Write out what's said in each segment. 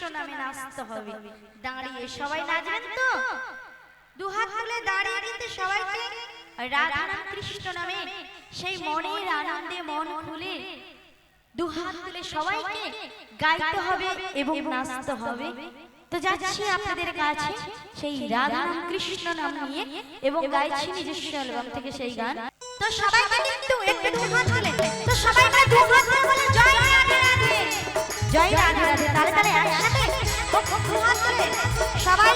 কৃষ্ণ নামে নাচতে হবে। দাঁড়িয়ে সবাই নাচবেন তো? দু হাত তুলে দাঁড়িয়ে কিন্তু সবাইকে রাধা নাম কৃষ্ণ নামে সেই মনের আনন্দে মন খুলে দু হাত তুলে সবাইকে গাইতে হবে এবং নাচতে হবে। তো যাচ্ছি আপনাদের কাছে সেই রাধা নাম কৃষ্ণ নাম নিয়ে এবং গাইছি নিজস্ব অ্যালবাম থেকে সেই গান। তো সবাইকে কিন্তু একটু দু হাত তুলে। তো সবাই দু হাত তুলে জয় জয় রাধে রাধে তালে তালে একসাথে সবাই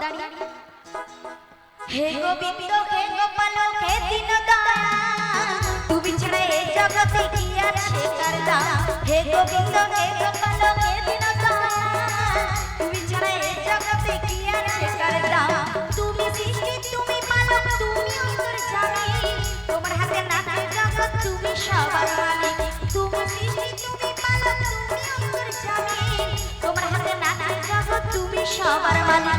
হোক হে গোবিন্দ, হে গোপাল, হে দীনদয়া তুমি ছাড়া এই জগতে কি আছে কারদা হে গোবিন্দ, হে গোপাল, হে দীনদয়া তুমি ছাড়া এই জগতে কি আছে কারদা তুমি সৃষ্টি, তুমি পালক, তুমি অন্তর্যামী তোমার হাতে নাচে জগৎ, তুমি সবার মালিক তুমি সৃষ্টি, তুমি পালক, তুমি অন্তর্যামী তোমার হাতে নাচে জগৎ, তুমি সবার মালিক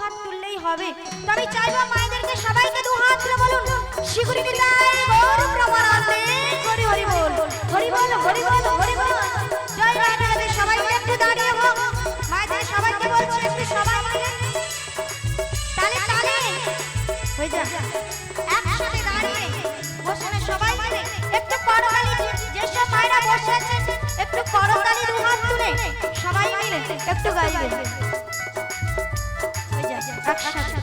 হাত তুললেই হবে। তো আমি চাইব মায়েদেরকে একটু সবাই মিলে তালে তালে। হয়ে যা। একসাথে দাঁড়িয়ে বসে সবাই মিলে। একটু করতালি যেসব মায়েরা বসে আছেন একটু করতালি দু হাত তুলে সবাই মিলে একটু একসাথে।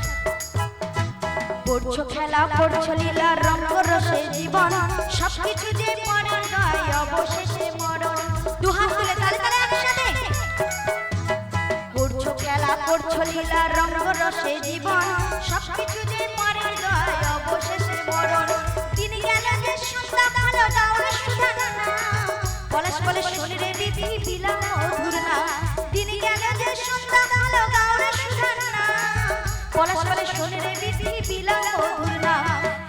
করছ খেলা করছ লীলা রঙ্গ রসে জীবন। সবকিছু যে মনের গায় অবশেষে মরণ। দু হাত তুলে খেলা করছ লীলা রঙ্গ রসে জীবন সবকিছু যে মনের গায় অবশেষে মরণ। দিন গেল যে সন্ধ্যা কালো গাওয়া সুধা না পলাশ বলে শনি রে বিধি বিলাম মধুর না দিন গেল যে সন্ধ্যা কালো গাওয়া সুধা না পলাশ বলে শনি রে বিধি মধুর না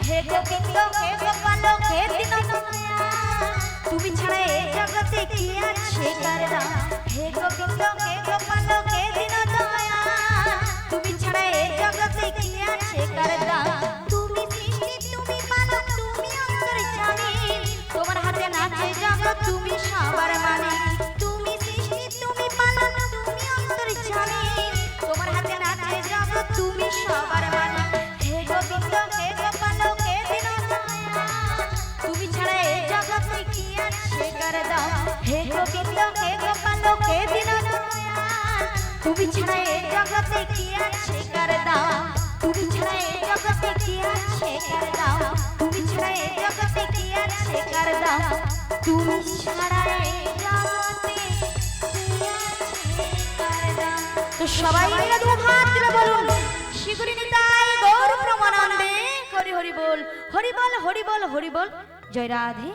হে গোবিন্দ, হে গোপাল, হে দীনদয়া তুমি ছাড়া এই জগতে কি আছে কারদা হে গোবিন্দ কর হে গোবিন্দ হে গোপাল হে দীনদয়াল। তুমি ছাড়া এ জগতে কি আছে কর তুমি ছাড়া এ জগতে কি আছে কর তুমি ছাড়া এ জগতে কি আছে কর তুমি ছাড়া এ জগতে তো সবাই মিলে দু হাত তুলে বলুন। শিগুরি নিতাই গৌর প্রমানন্দে। হরি হরি বল হরি বল হরি বল হরি বল। জয় রাধে।